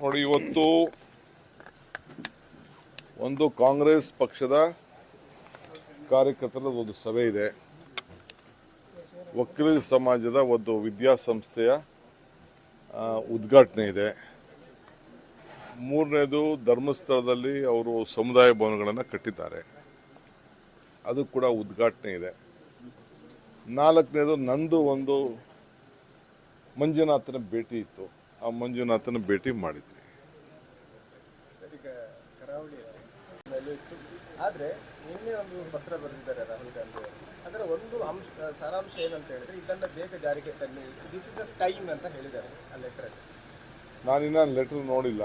ನೋಡಿ, ಇವತ್ತು ಒಂದು ಕಾಂಗ್ರೆಸ್ ಪಕ್ಷದ ಕಾರ್ಯಕರ್ತರ ಒಂದು ಸಭೆ ಇದೆ. ವಕೀಲ ಸಮಾಜದ ಒಂದು ವಿದ್ಯಾಸಂಸ್ಥೆಯ ಉದ್ಘಾಟನೆ ಇದೆ. ಮೂರನೇದು, ಧರ್ಮಸ್ಥಳದಲ್ಲಿ ಅವರು ಸಮುದಾಯ ಭವನಗಳನ್ನು ಕಟ್ಟಿದ್ದಾರೆ. ಅದು ಕೂಡ ಉದ್ಘಾಟನೆ ಇದೆ. ನಾಲ್ಕನೇದು ನಂದು ಒಂದು ಮಂಜುನಾಥನ ಭೇಟಿ ಇತ್ತು. ಆ ಮಂಜುನಾಥನ ಭೇಟಿ ಮಾಡಿದ್ವಿ. ಆದರೆ ನಿನ್ನೆ ಒಂದು ಪತ್ರ ಬರೆದಿದ್ದಾರೆ ರಾಹುಲ್ ಗಾಂಧಿ ಅದರ ಒಂದು ಅಂಶ ಸಾರಾಂಶ ಏನಂತ ಹೇಳಿದ್ರೆ ಇದನ್ನ ಬೇಗ ಜಾರಿಗೆ ತನ್ನಿ. ದಿಸ್ ಇಸ್ ಅಸ್ ಟೈಮ್ ಅಂತ ಹೇಳಿದ್ದಾರೆ ಆ ಲೆಟರ್ ನಾನಿನ್ನ ಲೆಟರ್ ನೋಡಿಲ್ಲ.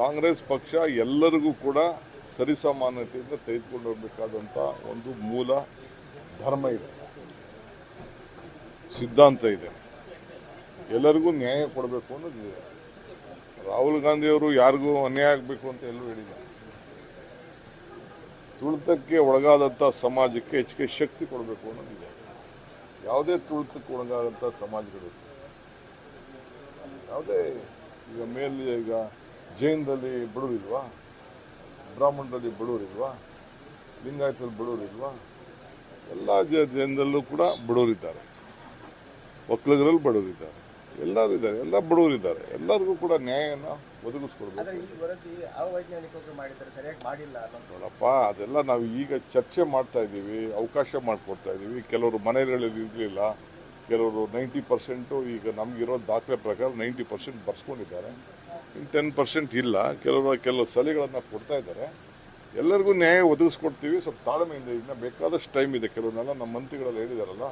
ಕಾಂಗ್ರೆಸ್ ಪಕ್ಷ ಎಲ್ಲರಿಗೂ ಕೂಡ ಸರಿಸಮಾನತೆಯಿಂದ ತೆಗೆದುಕೊಂಡು ಹೋಗಬೇಕಾದಂಥ ಒಂದು ಮೂಲ ಧರ್ಮ ಇದೆ. ಸಿದ್ಧಾಂತ ಇದೆ. ಎಲ್ಲರಿಗೂ ನ್ಯಾಯ ಕೊಡಬೇಕು ಅನ್ನೋದಿದೆ ರಾಹುಲ್ ಗಾಂಧಿಯವರು ಯಾರಿಗೂ ಅನ್ಯಾಯ ಆಗಬೇಕು ಅಂತ ಎಲ್ಲೂ ಹೇಳಿಲ್ಲ ತುಳಿತಕ್ಕೆ ಒಳಗಾದಂಥ ಸಮಾಜಕ್ಕೆ ಹೆಚ್ಚಿಗೆ ಶಕ್ತಿ ಕೊಡಬೇಕು ಅನ್ನೋದಿದೆ ಯಾವುದೇ ತುಳಿತಕ್ಕೆ ಒಳಗಾದಂಥ ಸಮಾಜಗಳು ಯಾವುದೇ ಈಗ ಮೇಲೆ ಈಗ ಜೈನದಲ್ಲಿ ಬಡವರಿಲ್ವಾ ಬ್ರಾಹ್ಮಣರಲ್ಲಿ ಬಡವರಿಲ್ವಾ ಲಿಂಗಾಯತದಲ್ಲಿ ಬಡವರಿಲ್ವಾ ಎಲ್ಲ ಜನದಲ್ಲೂ ಕೂಡ ಬಡವರಿದ್ದಾರೆ ಒಕ್ಕಲಿಗರಲ್ಲಿ ಬಡವರಿದ್ದಾರೆ. ಎಲ್ಲರೂ ಇದ್ದಾರೆ. ಎಲ್ಲ ಬಡವರಿದ್ದಾರೆ. ಎಲ್ಲರಿಗೂ ಕೂಡ ನ್ಯಾಯವನ್ನು ಒದಗಿಸ್ಕೊಡ್ಬೇಕು. ನೋಡಪ್ಪ ಅದೆಲ್ಲ ನಾವು ಈಗ ಚರ್ಚೆ ಮಾಡ್ತಾ ಇದ್ದೀವಿ ಅವಕಾಶ ಮಾಡಿಕೊಡ್ತಾ ಇದ್ದೀವಿ. ಕೆಲವರು ಮನೆಗಳಲ್ಲಿ ಇರಲಿಲ್ಲ. ಕೆಲವರು ನೈಂಟಿ ಪರ್ಸೆಂಟು ಈಗ ನಮಗಿರೋ ದಾಖಲೆ ಪ್ರಕಾರ ನೈಂಟಿ ಪರ್ಸೆಂಟ್ ಬರ್ಸ್ಕೊಂಡಿದ್ದಾರೆ. ಇನ್ನು ಟೆನ್ ಪರ್ಸೆಂಟ್ ಇಲ್ಲ. ಕೆಲವರು ಕೆಲವು ಸಲಹೆಗಳನ್ನು ಕೊಡ್ತಾ ಇದ್ದಾರೆ. ಎಲ್ಲರಿಗೂ ನ್ಯಾಯ ಒದಗಿಸ್ಕೊಡ್ತೀವಿ. ಸ್ವಲ್ಪ ತಾಳ್ಮೆಯಿಂದ ಇನ್ನು ಬೇಕಾದಷ್ಟು ಟೈಮ್ ಇದೆ. ಕೆಲವನ್ನೆಲ್ಲ ನಮ್ಮ ಮಂತ್ರಿಗಳೆಲ್ಲ ಹೇಳಿದಾರಲ್ಲ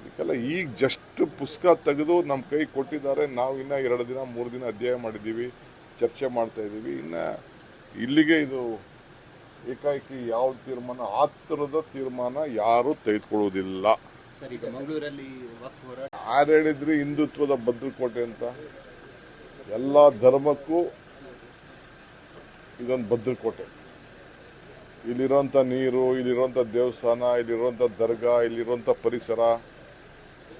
ಇದಕ್ಕೆಲ್ಲ ಈಗ ಜಸ್ಟ್ ಪುಸ್ತಕ ತೆಗೆದು ನಮ್ಮ ಕೈ ಕೊಟ್ಟಿದ್ದಾರೆ ನಾವು ಇನ್ನು ಎರಡು ದಿನ ಮೂರು ದಿನ ಅಧ್ಯಯನ ಮಾಡಿದ್ದೀವಿ ಚರ್ಚೆ ಮಾಡ್ತಾ ಇದ್ದೀವಿ ಇನ್ನು ಇಲ್ಲಿಗೆ ಇದು ಏಕಾಏಕಿ ಯಾವ ತೀರ್ಮಾನ ಆ ಥರದ ತೀರ್ಮಾನ ಯಾರು ಹೋರಾಟ ಯಾರು ಹೇಳಿದ್ರಿ ಹಿಂದುತ್ವದ ಭದ್ರಕೋಟೆ ಅಂತ. ಎಲ್ಲ ಧರ್ಮಕ್ಕೂ ಇದೊಂದು ಭದ್ರಕೋಟೆ. ಇಲ್ಲಿರೋಂಥ ನೀರು ಇಲ್ಲಿರೋಂಥ ದೇವಸ್ಥಾನ ಇಲ್ಲಿರೋಂಥ ದರ್ಗಾ ಇಲ್ಲಿರೋಂಥ ಪರಿಸರ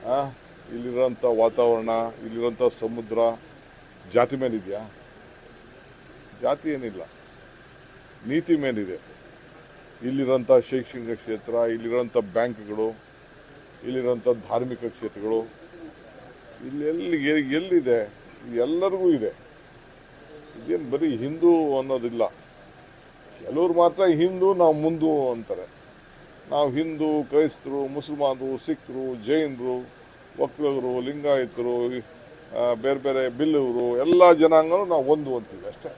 ಆ, ಇಲ್ಲಿರೋಂಥ ವಾತಾವರಣ ಇಲ್ಲಿರೋಂಥ ಸಮುದ್ರ ಜಾತಿ ಮೇಲಿದೆಯಾ? ಜಾತಿ ಏನಿಲ್ಲ. ನೀತಿ ಮೇಲಿದೆ. ಇಲ್ಲಿರೋಂಥ ಶೈಕ್ಷಣಿಕ ಕ್ಷೇತ್ರ ಇಲ್ಲಿರೋಂಥ ಬ್ಯಾಂಕ್ಗಳು ಇಲ್ಲಿರೋಂಥ ಧಾರ್ಮಿಕ ಕ್ಷೇತ್ರಗಳು ಇಲ್ಲಿ ಎಲ್ಲಿ ಎಲ್ಲಿದೆ? ಎಲ್ಲರಿಗೂ ಇದೆ. ಇದೇನು ಬರೀ ಹಿಂದೂ ಅನ್ನೋದಿಲ್ಲ. ಕೆಲವ್ರು ಮಾತ್ರ ಹಿಂದೂ, ನಾವು ಮುಂದು ಅಂತಾರೆ. ನಾವು ಹಿಂದೂ, ಕ್ರೈಸ್ತರು, ಮುಸಲ್ಮಾನರು, ಸಿಖ್ರು, ಜೈನರು ಒಕ್ಕಲಿಗರು ಲಿಂಗಾಯತರು ಬೇರೆ ಬೇರೆ ಬಿಲ್ಲವರು ಎಲ್ಲ ಜನಾಂಗನೂ ನಾವು ಒಂದು ಅಂತೀವಿ ಅಷ್ಟೇ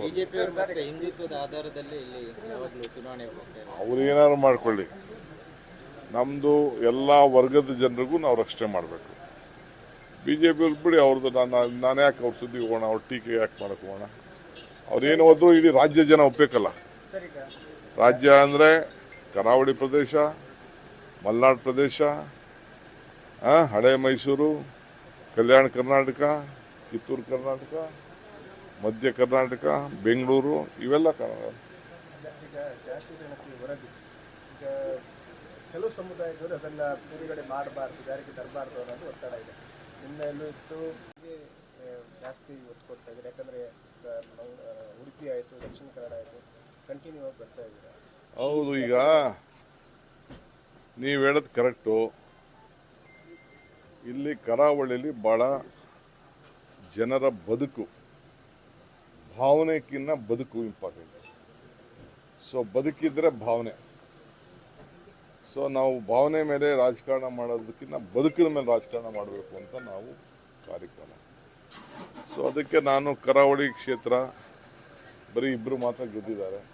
ಬಿಜೆಪಿ ಮತ್ತೆ ಹಿಂದುತ್ವದ ಆಧಾರದಲ್ಲಿ ಇಲ್ಲಿ ಯಾವಾಗಲೂ ಚುನಾವಣೆ ಹೋಗ್ತಾ ಇದೆ ಅವ್ರು ಏನಾದ್ರು ಮಾಡ್ಕೊಳ್ಳಿ. ನಮ್ಮದು ಎಲ್ಲ ವರ್ಗದ ಜನರಿಗೂ ನಾವು ರಕ್ಷಣೆ ಮಾಡಬೇಕು. ಬಿ ಜೆ ಪಿ ಬಿಡಿ ಅವ್ರದ್ದು ನಾನು ನಾನು ಯಾಕೆ ಅವ್ರ ಸುದ್ದಿ ಹೋಗೋಣ ಅವ್ರ ಟೀಕೆ ಯಾಕೆ ಮಾಡಕ್ಕೆ ಹೋಗೋಣ? ಅವ್ರೇನು ಹೋದ್ರು ಇಡೀ ರಾಜ್ಯ ಜನ ಒಪ್ಪಬೇಕಲ್ಲ ರಾಜ್ಯ ಅಂದರೆ ಕರಾವಳಿ ಪ್ರದೇಶ ಮಲೆನಾಡು ಪ್ರದೇಶ ಹಳೆ ಮೈಸೂರು ಕಲ್ಯಾಣ ಕರ್ನಾಟಕ ಕಿತ್ತೂರು ಕರ್ನಾಟಕ ಮಧ್ಯ ಕರ್ನಾಟಕ ಬೆಂಗಳೂರು ಇವೆಲ್ಲ ಕನ್ನಡ ಈಗ ಜಾಸ್ತಿ ಜನಕ್ಕೆ ಈ ಈಗ ಕೆಲವು ಸಮುದಾಯದವರು ಅದನ್ನ ಬಿಡುಗಡೆ ಮಾಡಬಾರ್ದು ಜಾರಿಗೆ ತರಬಾರ್ದು ಅನ್ನೋದು ಒತ್ತಡ ಇದೆ. ನಿನ್ನೆ ಎಲ್ಲೂ ಇತ್ತು ಜಾಸ್ತಿ ಒತ್ತು ಕೊಡ್ತಾ ಇದ್ದಾರೆ. ಯಾಕಂದ್ರೆ ಉಡುಪಿ ಆಯಿತು ದಕ್ಷಿಣ ಕನ್ನಡ ಆಯಿತು ಕಂಟಿನ್ಯೂ ಆಗಿ ಬರ್ತಾ ಇದ್ದಾರೆ. ಹೌದು ಈಗ ನೀವು ಹೇಳೋದು ಕರೆಕ್ಟು ಇಲ್ಲಿ ಕರಾವಳಿಯಲ್ಲಿ ಭಾಳ ಜನರ ಬದುಕು, ಭಾವನೆಕ್ಕಿನ್ನ ಬದುಕು ಇಂಪಾರ್ಟೆಂಟ್. ಸೊ, ಬದುಕಿದ್ರೆ ಭಾವನೆ. ಸೊ, ನಾವು ಭಾವನೆ ಮೇಲೆ ರಾಜಕಾರಣ ಮಾಡೋದಕ್ಕಿಂತ ಬದುಕಿನ ಮೇಲೆ ರಾಜಕಾರಣ ಮಾಡಬೇಕು ಅಂತ ನಾವು ಕಾರ್ಯಕ್ರಮ. ಸೊ, ಅದಕ್ಕೆ ನಾನು ಕರಾವಳಿ ಕ್ಷೇತ್ರ, ಬರೀ ಇಬ್ಬರು ಮಾತ್ರ ಗೆದ್ದಿದ್ದಾರೆ.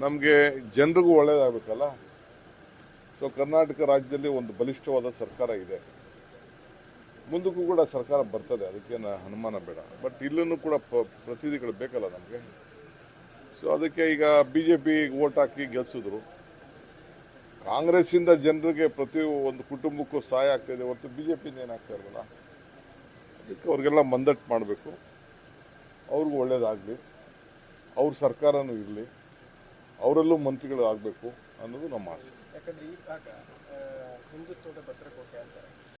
ನಮಗೆ ಜನರಿಗೂ ಒಳ್ಳೇದಾಗಬೇಕಲ್ಲ? ಸೊ ಕರ್ನಾಟಕ ರಾಜ್ಯದಲ್ಲಿ ಒಂದು ಬಲಿಷ್ಠವಾದ ಸರ್ಕಾರ ಇದೆ. ಮುಂದಕ್ಕೂ ಕೂಡ ಸರ್ಕಾರ ಬರ್ತದೆ ಅದಕ್ಕೇನು ಅನುಮಾನ ಬೇಡ. ಬಟ್ ಇಲ್ಲೂ ಕೂಡ ಪ್ರತಿನಿಧಿಗಳು ಬೇಕಲ್ಲ ನಮಗೆ. ಸೊ ಅದಕ್ಕೆ ಈಗ ಬಿ ಜೆ ಪಿ ಓಟ್ ಹಾಕಿ ಗೆಲ್ಸಿದ್ರು. ಕಾಂಗ್ರೆಸ್ಸಿಂದ ಜನರಿಗೆ ಪ್ರತಿ ಒಂದು ಕುಟುಂಬಕ್ಕೂ ಸಹಾಯ ಆಗ್ತಾಯಿದೆ ಹೊರತು ಬಿ ಜೆ ಪಿಯಿಂದ ಏನಾಗ್ತಾ ಇರಲ್ಲ ಅದಕ್ಕೆ ಅವ್ರಿಗೆಲ್ಲ ಮಂದಟ್ಟು ಮಾಡಬೇಕು. ಅವ್ರಿಗೂ ಒಳ್ಳೇದಾಗಲಿ. ಅವ್ರ ಸರ್ಕಾರನೂ ಇರಲಿ. ಅವರಲ್ಲೂ ಮಂತ್ರಿಗಳು ಆಗಬೇಕು ಅನ್ನೋದು ನಮ್ಮ ಆಸೆ. ಯಾಕಂದ್ರೆ ಈ ಭಾಗ ಹಿಂದುತ್ವದ ಭದ್ರಕೋಟೆ ಅಂತಾರೆ.